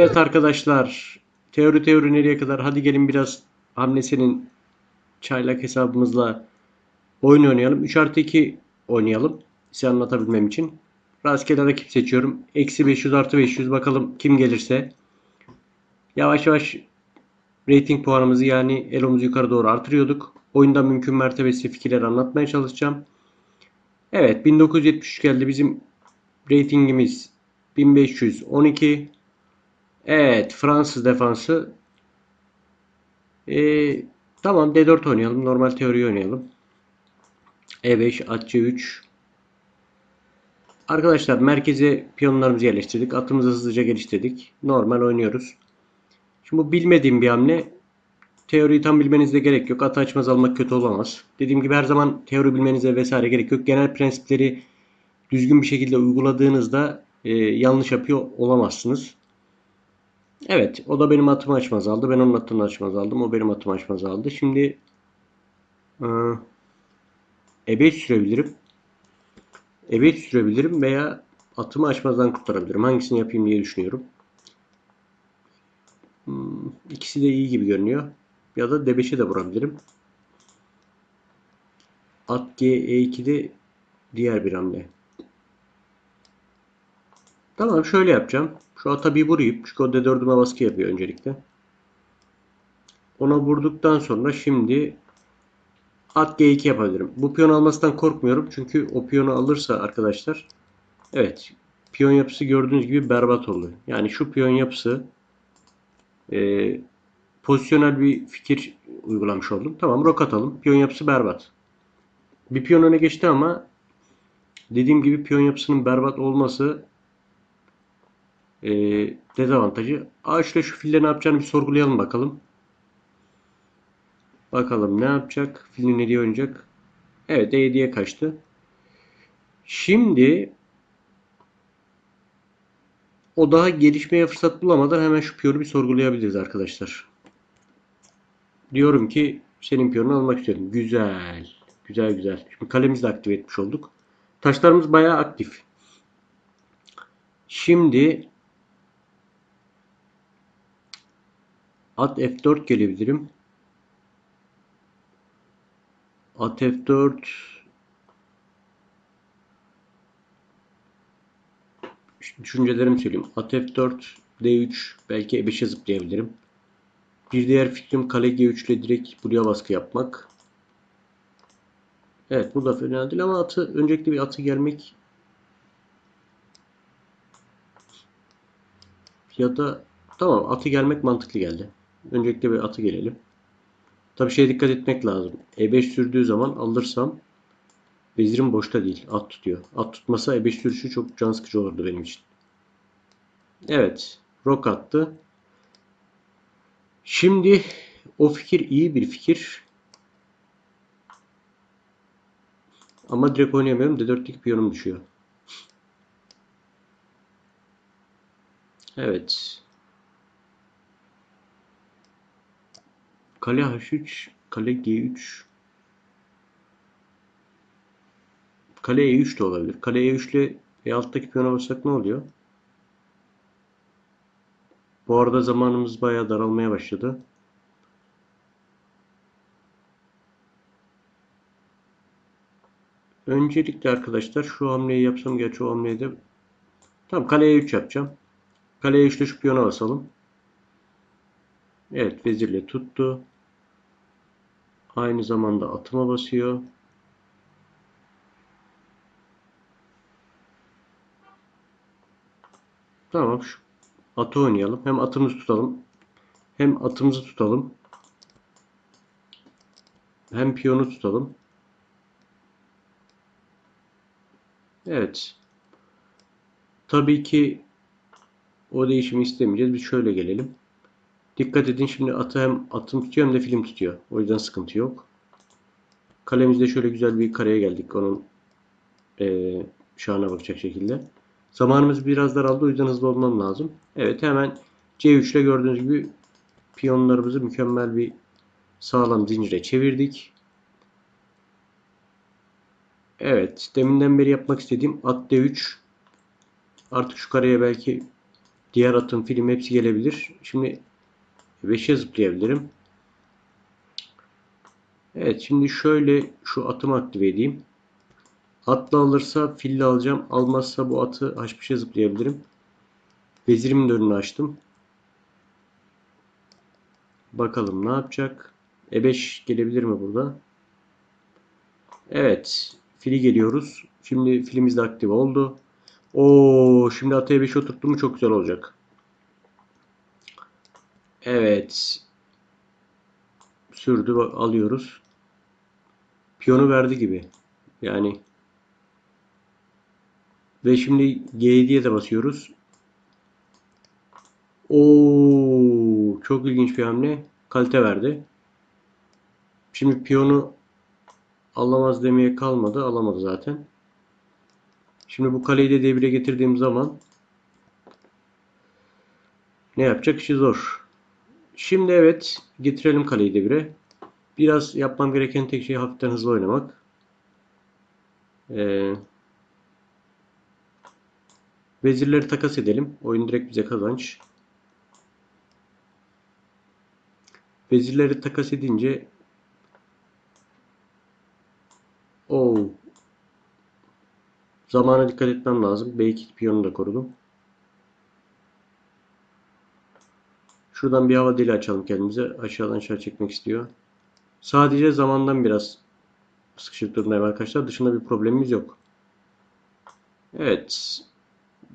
Evet arkadaşlar. Teori teori nereye kadar? Hadi gelin biraz Hamlese'nin çaylak hesabımızla oyun oynayalım. 3 artı 2 oynayalım. Size anlatabilmem için. Rastgele rakip seçiyorum. Eksi 500 artı 500 bakalım kim gelirse. Yavaş yavaş rating puanımızı yani elomuzu yukarı doğru artırıyorduk. Oyunda mümkün mertebesi fikirleri anlatmaya çalışacağım. Evet 1973 geldi. Bizim ratingimiz 1512. Evet Fransız defansı. Ee, tamam D4 oynayalım. Normal teori oynayalım. E5 at C3. Arkadaşlar merkeze piyonlarımızı yerleştirdik. Atımızı hızlıca geliştirdik. Normal oynuyoruz. Şimdi bu bilmediğim bir hamle. Teoriyi tam bilmenize gerek yok. Atı açmaz almak kötü olamaz. Dediğim gibi her zaman teori bilmenize vesaire gerek yok. Genel prensipleri düzgün bir şekilde uyguladığınızda e, yanlış yapıyor olamazsınız. Evet, o da benim atımı açmaz aldı. Ben onun atını açmaz aldım. O benim atımı açmaz aldı. Şimdi e, ebe sürebilirim. Ebe sürebilirim veya atımı açmazdan kurtarabilirim. Hangisini yapayım diye düşünüyorum. Hmm, ikisi de iyi gibi görünüyor. Ya da D5'e de vurabilirim. At G E2'de diğer bir hamle. Tamam şöyle yapacağım. Şu ata bir vurayım. Çünkü o D4'üme baskı yapıyor öncelikle. Ona vurduktan sonra şimdi at G2 yapabilirim. Bu piyon almasından korkmuyorum. Çünkü o piyonu alırsa arkadaşlar evet piyon yapısı gördüğünüz gibi berbat oluyor. Yani şu piyon yapısı e, pozisyonel bir fikir uygulamış oldum. Tamam rok atalım. Piyon yapısı berbat. Bir piyon öne geçti ama dediğim gibi piyon yapısının berbat olması e, dezavantajı. A3 ile şu fille ne yapacağını bir sorgulayalım bakalım. Bakalım ne yapacak? Filin nereye oynayacak? Evet E7'ye kaçtı. Şimdi o daha gelişmeye fırsat bulamadan hemen şu piyonu bir sorgulayabiliriz arkadaşlar. Diyorum ki senin piyonunu almak istiyorum. Güzel. Güzel güzel. Şimdi kalemizi de aktive etmiş olduk. Taşlarımız bayağı aktif. Şimdi At F4 gelebilirim. At F4 düşüncelerimi söyleyeyim. At F4 D3 belki E5'e zıplayabilirim. Bir diğer fikrim kale G3 ile direkt buraya baskı yapmak. Evet bu da fena değil ama atı öncelikle bir atı gelmek ya da tamam atı gelmek mantıklı geldi. Öncelikle bir atı gelelim. Tabii şeye dikkat etmek lazım. E5 sürdüğü zaman alırsam vezirim boşta değil. At tutuyor. At tutmasa E5 sürüşü çok can sıkıcı olurdu benim için. Evet. Rok attı. Şimdi o fikir iyi bir fikir. Ama direkt oynayamıyorum. D4'teki piyonum düşüyor. Evet. Kale H3, kale G3. Kale E3 de olabilir. Kale E3 ile E alttaki piyona bassak ne oluyor? Bu arada zamanımız bayağı daralmaya başladı. Öncelikle arkadaşlar şu hamleyi yapsam gerçi o hamleyi de Tamam kaleye 3 yapacağım. Kaleye 3 ile şu piyona basalım. Evet vezirle tuttu. Aynı zamanda atıma basıyor. Tamam şu atı oynayalım. Hem atımızı tutalım. Hem atımızı tutalım. Hem piyonu tutalım. Evet. Tabii ki o değişimi istemeyeceğiz. Biz şöyle gelelim. Dikkat edin şimdi atı hem atım tutuyor hem de film tutuyor. O yüzden sıkıntı yok. Kalemizde şöyle güzel bir kareye geldik. Onun e, şahına bakacak şekilde. Zamanımız biraz daraldı. O yüzden hızlı olmam lazım. Evet hemen C3 ile gördüğünüz gibi piyonlarımızı mükemmel bir sağlam zincire çevirdik. Evet. Deminden beri yapmak istediğim at D3. Artık şu kareye belki Diğer atım film hepsi gelebilir. Şimdi 5'e zıplayabilirim. Evet şimdi şöyle şu atımı aktive edeyim. Atla alırsa fille alacağım. Almazsa bu atı H5'e zıplayabilirim. Vezirimin önünü açtım. Bakalım ne yapacak. E5 gelebilir mi burada? Evet. Fili geliyoruz. Şimdi filimiz de aktif oldu. Oo, şimdi atı E5 oturttum çok güzel olacak. Evet. Sürdü alıyoruz. Piyonu verdi gibi. Yani ve şimdi G7'ye de basıyoruz. Oo, çok ilginç bir hamle. Kalite verdi. Şimdi piyonu alamaz demeye kalmadı. Alamadı zaten. Şimdi bu kaleyi de devire getirdiğim zaman ne yapacak işi zor. Şimdi evet getirelim kaleyi devire. Biraz yapmam gereken tek şey hafiften hızlı oynamak. Ee, vezirleri takas edelim. Oyun direkt bize kazanç. Vezirleri takas edince Oo. Zamana dikkat etmem lazım. B2 piyonu da korudum. Şuradan bir hava dili açalım kendimize. Aşağıdan aşağı çekmek istiyor. Sadece zamandan biraz sıkışık durumdayım arkadaşlar. Dışında bir problemimiz yok. Evet.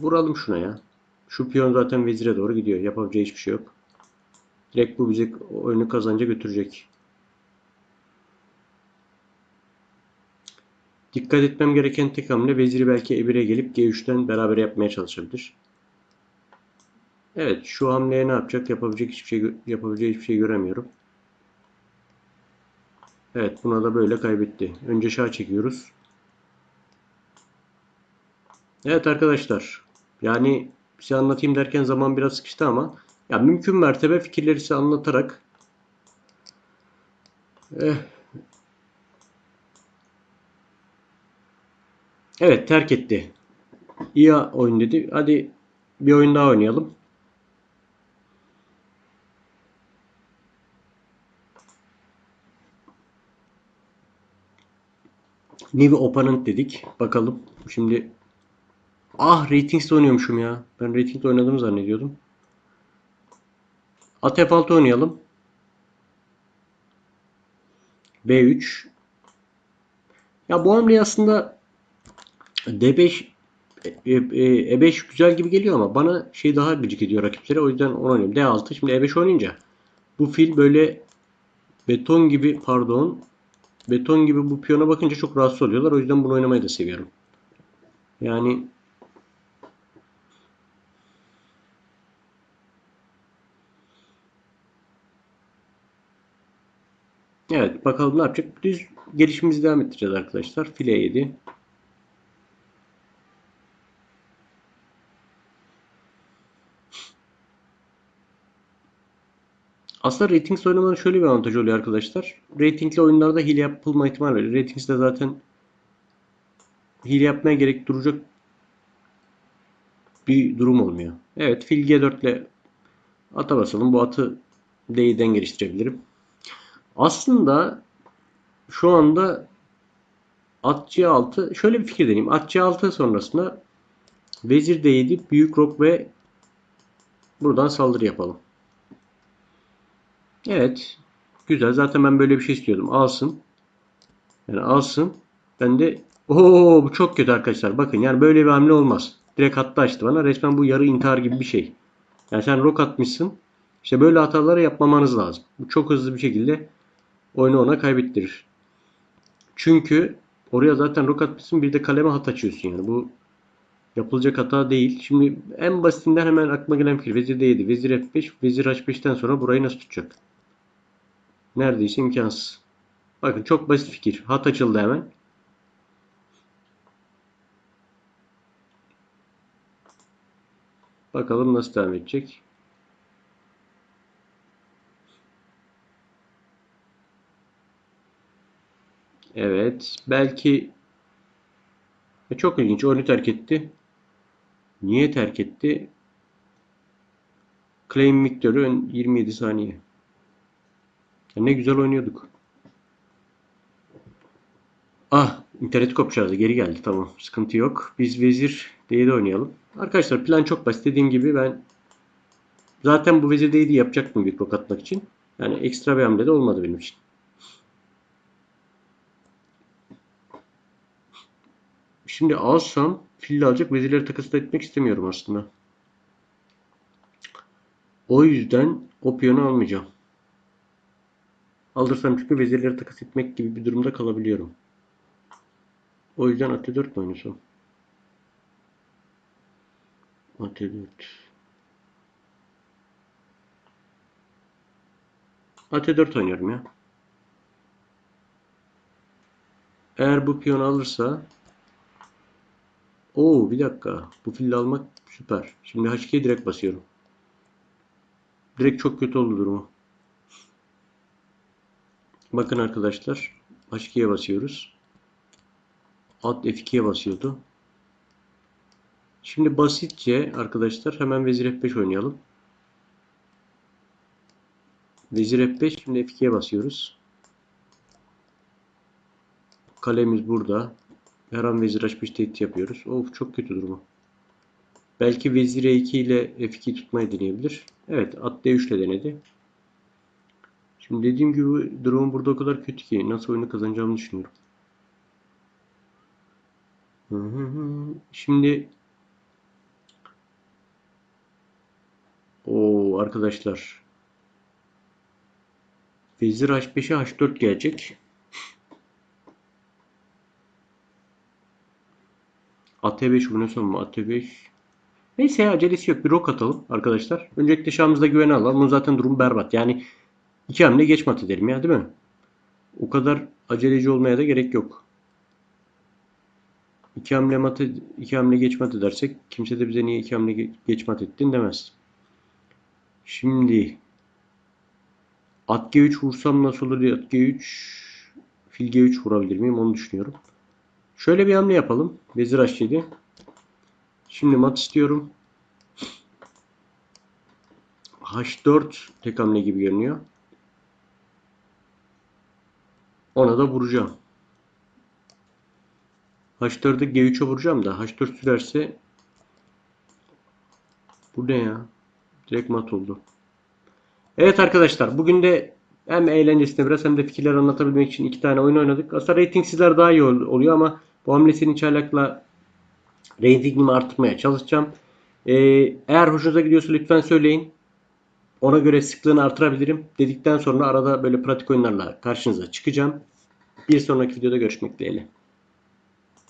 Vuralım şuna ya. Şu piyon zaten vezire doğru gidiyor. Yapabileceği hiçbir şey yok. Direkt bu bizi oyunu kazanca götürecek. Dikkat etmem gereken tek hamle veziri belki E1'e gelip G3'ten beraber yapmaya çalışabilir. Evet şu hamleye ne yapacak? Yapabilecek hiçbir şey yapabileceği hiçbir şey göremiyorum. Evet buna da böyle kaybetti. Önce şah çekiyoruz. Evet arkadaşlar. Yani size anlatayım derken zaman biraz sıkıştı ama ya mümkün mertebe fikirleri size anlatarak eh, Evet terk etti. İyi oyun dedi. Hadi bir oyun daha oynayalım. New Opponent dedik. Bakalım. Şimdi Ah Ratings'te oynuyormuşum ya. Ben Ratings'te oynadığımı zannediyordum. At F6 oynayalım. B3 Ya bu hamleyi aslında D5 e, e, E5 güzel gibi geliyor ama bana şey daha gıcık ediyor rakiplere. O yüzden onu oynuyorum. D6 şimdi E5 oynayınca bu fil böyle beton gibi pardon beton gibi bu piyona bakınca çok rahatsız oluyorlar. O yüzden bunu oynamayı da seviyorum. Yani Evet bakalım ne yapacak. Düz gelişimizi devam ettireceğiz arkadaşlar. File 7. Aslında Ratings oynamanın şöyle bir avantajı oluyor arkadaşlar. Ratingli oyunlarda hile yapılma ihtimali var. Ratings'de zaten hile yapmaya gerek duracak bir durum olmuyor. Evet fil G4 ile ata basalım. Bu atı D'den geliştirebilirim. Aslında şu anda at C6 şöyle bir fikir deneyeyim. At C6 sonrasında vezir D7 büyük rok ve buradan saldırı yapalım. Evet. Güzel. Zaten ben böyle bir şey istiyordum. Alsın. Yani alsın. Ben de Oo bu çok kötü arkadaşlar. Bakın yani böyle bir hamle olmaz. Direkt hatta açtı bana. Resmen bu yarı intihar gibi bir şey. Yani sen rok atmışsın. İşte böyle hataları yapmamanız lazım. Bu çok hızlı bir şekilde oyunu ona kaybettirir. Çünkü oraya zaten rok atmışsın bir de kaleme hat açıyorsun yani. Bu yapılacak hata değil. Şimdi en basitinden hemen aklıma gelen fikir. Vezir D7, Vezir F5, Vezir H5'ten sonra burayı nasıl tutacak? Neredeyse imkansız. Bakın çok basit fikir. Hat açıldı hemen. Bakalım nasıl devam edecek. Evet. Belki e, çok ilginç. Oyunu terk etti. Niye terk etti? Claim miktarı ön- 27 saniye. Ya ne güzel oynuyorduk. Ah, internet kopçaladı. Geri geldi. Tamam. Sıkıntı yok. Biz vezir D7 oynayalım. Arkadaşlar plan çok basit. Dediğim gibi ben zaten bu vezir D7 yapacaktım bir rok atmak için. Yani ekstra bir hamle de olmadı benim için. Şimdi alsam fille alacak vezirleri takas da etmek istemiyorum aslında. O yüzden o piyonu almayacağım. Aldırsam çünkü vezirleri takas etmek gibi bir durumda kalabiliyorum. O yüzden at 4 mi oynasam? At 4. At 4 oynuyorum ya. Eğer bu piyonu alırsa Oo bir dakika. Bu fili almak süper. Şimdi H2'ye direkt basıyorum. Direkt çok kötü oldu durumu. Bakın arkadaşlar. H2'ye basıyoruz. Alt F2'ye basıyordu. Şimdi basitçe arkadaşlar hemen Vezir F5 oynayalım. Vezir F5 şimdi F2'ye basıyoruz. Kalemiz burada. Her an Vezir H5 tehdit yapıyoruz. Of çok kötü durumu. Belki Vezir E2 ile F2 tutmayı deneyebilir. Evet at D3 ile denedi. Şimdi dediğim gibi durum burada o kadar kötü ki nasıl oyunu kazanacağımı düşünüyorum. Şimdi o arkadaşlar Vezir H5'e H4 gelecek. AT5 bu ne son mu? AT5 Neyse ya acelesi yok. Bir rok atalım arkadaşlar. Öncelikle şahımızda güvene alalım. Bunun zaten durum berbat. Yani iki hamle geç mat edelim ya değil mi? O kadar aceleci olmaya da gerek yok. İki hamle mat iki hamle geç mat edersek kimse de bize niye iki hamle ge- geç mat ettin demez. Şimdi at G3 vursam nasıl olur diye at G3 fil G3 vurabilir miyim onu düşünüyorum. Şöyle bir hamle yapalım. Vezir H7. Şimdi mat istiyorum. H4 tek hamle gibi görünüyor. Ona da vuracağım. H4'ü G3'e vuracağım da H4 sürerse bu ne ya? Direkt mat oldu. Evet arkadaşlar bugün de hem eğlencesine biraz hem de fikirler anlatabilmek için iki tane oyun oynadık. Aslında rating sizler daha iyi ol- oluyor ama bu hamlesinin çaylakla ratingimi arttırmaya çalışacağım. Ee, eğer hoşunuza gidiyorsa lütfen söyleyin. Ona göre sıklığını artırabilirim. Dedikten sonra arada böyle pratik oyunlarla karşınıza çıkacağım. Bir sonraki videoda görüşmek dileğiyle.